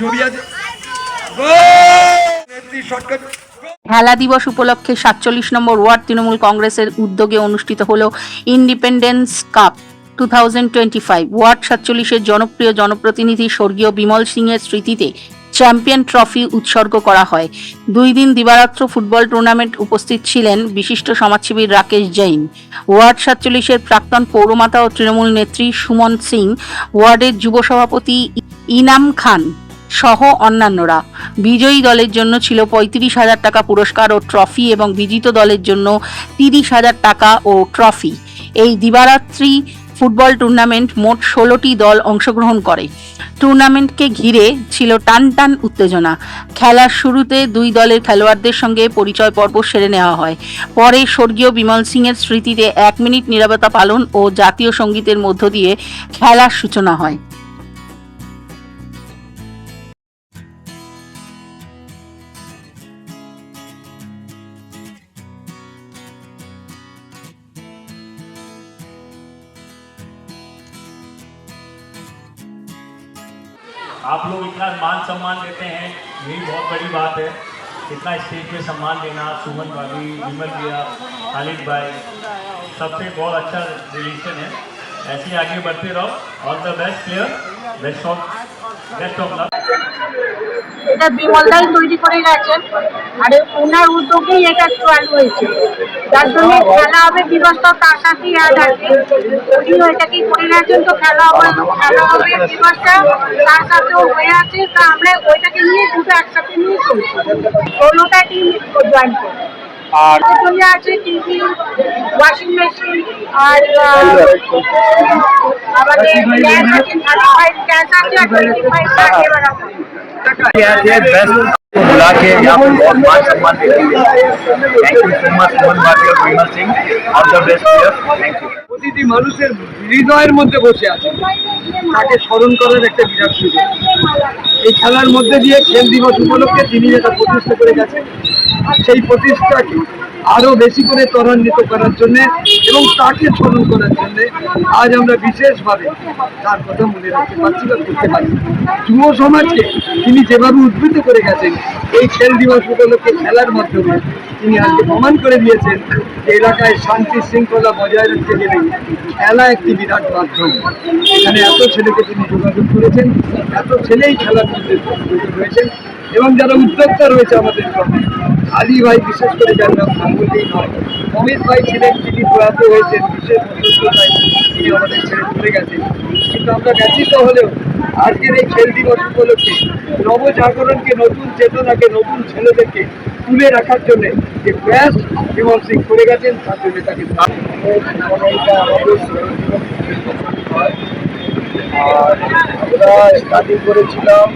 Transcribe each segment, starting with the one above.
ছবি আছে। দিবস উপলক্ষে সাতচল্লিশ নম্বর ওয়ার্ড তৃণমূল কংগ্রেসের উদ্যোগে অনুষ্ঠিত হল independence cup two thousand twenty five. Ward সাতচল্লিশের জনপ্রিয় জনপ্রতিনিধি স্বর্গীয় বিমল সিংয়ের স্মৃতিতে চ্যাম্পিয়ন ট্রফি উৎসর্গ করা হয়। দুই দিন দিবারাত্র ফুটবল টুর্নামেন্ট উপস্থিত ছিলেন বিশিষ্ট সমাজসেবী রাকেশ জৈন। ওয়ার্ড সাতচল্লিশের প্রাক্তন পৌরমাতা ও তৃণমূল নেত্রী সুমন সিং। ওয়ার্ডের যুব সভাপতি ইনাম খান। সহ অন্যান্যরা। বিজয়ী দলের জন্য ছিল পঁয়ত্রিশ হাজার টাকা পুরস্কার ও ট্রফি এবং বিজিত দলের জন্য তিরিশ হাজার টাকা ও ট্রফি। এই দিবারাত্রি ফুটবল টুর্নামেন্ট মোট ষোলোটি দল অংশগ্রহণ করে। টুর্নামেন্টকে ঘিরে ছিল টান টান উত্তেজনা। খেলার শুরুতে দুই দলের খেলোয়াড়দের সঙ্গে পরিচয় পর্ব সেরে নেওয়া হয়। পরে স্বর্গীয় বিমল সিংয়ের স্মৃতিতে এক মিনিট নিরাপত্তা পালন ও জাতীয় সঙ্গীতের মধ্য দিয়ে খেলার সূচনা হয়। आप लोग इतना मान सम्मान देते हैं यही बहुत बड़ी बात है। इतना स्टेज पे सम्मान देना, सुमन भाभी, विमल भैया, खालिद भाई, सबसे बहुत अच्छा रिलेशन है। ऐसे आगे बढ़ते रहो। All the best player best of best of luck এটা বিমলদাই তৈরি করে গেছেন। আর ওনার উদ্যোগেই এটা চালু হয়েছে। যার জন্য খেলা হবে দিবসটাও তার সাথেই আজ আছে উনিও এটাকেই করে গেছেন। তো খেলা হবে খেলা হবে দিবসটা তার সাথেও হয়ে আছে। তা আমরা ওইটাকে নিয়ে দুটো একসাথে নিয়ে চলছি। ষোলোটা টিম জয়েন করছি আর এর জন্য আছে টিভি ওয়াশিং মেশিন আর আহ, আমাদের গ্যাস আছে থার্টি ফাইভ গ্যাস আছে আর টোয়েন্টি ফাইভ এবার আছে आज ये बेस्ट को बुला के यहाँ पर बहुत मान सम्मान देती है thank you so much Mohan Bhati और Vimal Singh all the best player thank you প্রতিটি মানুষের হৃদয়ের মধ্যে বসে আছে তাকে স্মরণ করার একটা বিরাট সুযোগ এই খেলার মধ্যে দিয়ে খেল দিবস উপলক্ষে তিনি যেটা প্রতিষ্ঠা করে গেছেন সেই প্রতিষ্ঠাকে আরও বেশি করে ত্বরান্বিত করার জন্য এবং তাকে স্মরণ করার জন্য আজ আমরা বিশেষভাবে তার কথা মনে রাখতে পারছি বা করতে পারি যুব সমাজকে তিনি যেভাবে উদ্বুদ্ধ করে গেছেন, এই খেল দিবস উপলক্ষে খেলার মাধ্যমে তিনি আজকে প্রমাণ করে দিয়েছেন এলাকায় শান্তি শৃঙ্খলা বজায় রাখতে গেলে খেলা একটি বিরাট মাধ্যম। এখানে এত ছেলেকে তিনি যোগাযোগ করেছেন, এত ছেলেই খেলার মধ্যে রয়েছেন এবং যারা উদ্যোক্তা রয়েছে আমাদের সঙ্গে, আলী ভাই বিশেষ করে যার নাম না নয়, অমিত ভাই ছিলেন যিনি প্রয়াত হয়েছেন, বিশেষ উদ্যোক্তায় তিনি আমাদের ছেড়ে চলে গেছেন। কিন্তু আমরা ব্যথিত হলেও আজকের এই খেল দিবস উপলক্ষে নবজাগরণকে, নতুন চেতনাকে, নতুন ছেলেদেরকে তুলে রাখার জন্য যে প্রয়াস এবং সিং করে গেছেন, তার জন্য তাকে আর আমরা স্টার্টিং করেছিলাম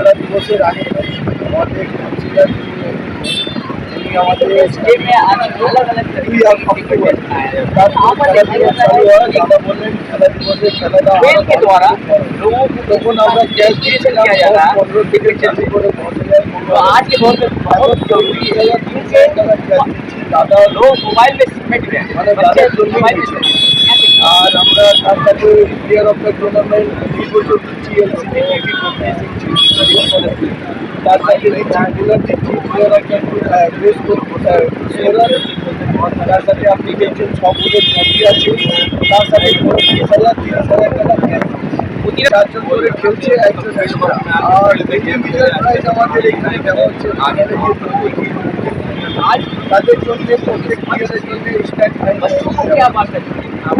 খেলা দিবসের আগে আমাদের কাউন্সিলর তিনি আমাদের দুই অক্টোবর তারপর খেলা দিবস চালু হয় দাদা বললেন খেলা দিবসে খেলাটা আরো তখন আমরা ক্যাশ দিয়েছিলাম পনেরো থেকে চালু করে দশ হাজার পনেরো आज के दौर में बहुत जरूरी है দাদা लोग मोबाइल में सीमेंट में মানে बच्चे দাদার জন্য मोबाइल में আর আমরা তার সাথে প্লেয়ার অফ দ্য টুর্নামেন্ট এই বছর দিচ্ছি এলসিডি টিভি তার সাথে দিচ্ছি দিচ্ছি প্লেয়ার অফ দ্য বেস্ট তার সাথে আপনি দেখছেন সবগুলো ট্রফি আছে তার সাথে তিরিশ হাজার তিরিশ হাজার টাকা প্রতি চারজন করে খেলছে একজন আর আমাদের এখানে দেওয়া হচ্ছে আমাদের যে প্রত্যেকটি আজ তাদের জন্য প্রত্যেক ক্রিয়াদের জন্য স্ট্যান্ড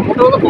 মোটামুটি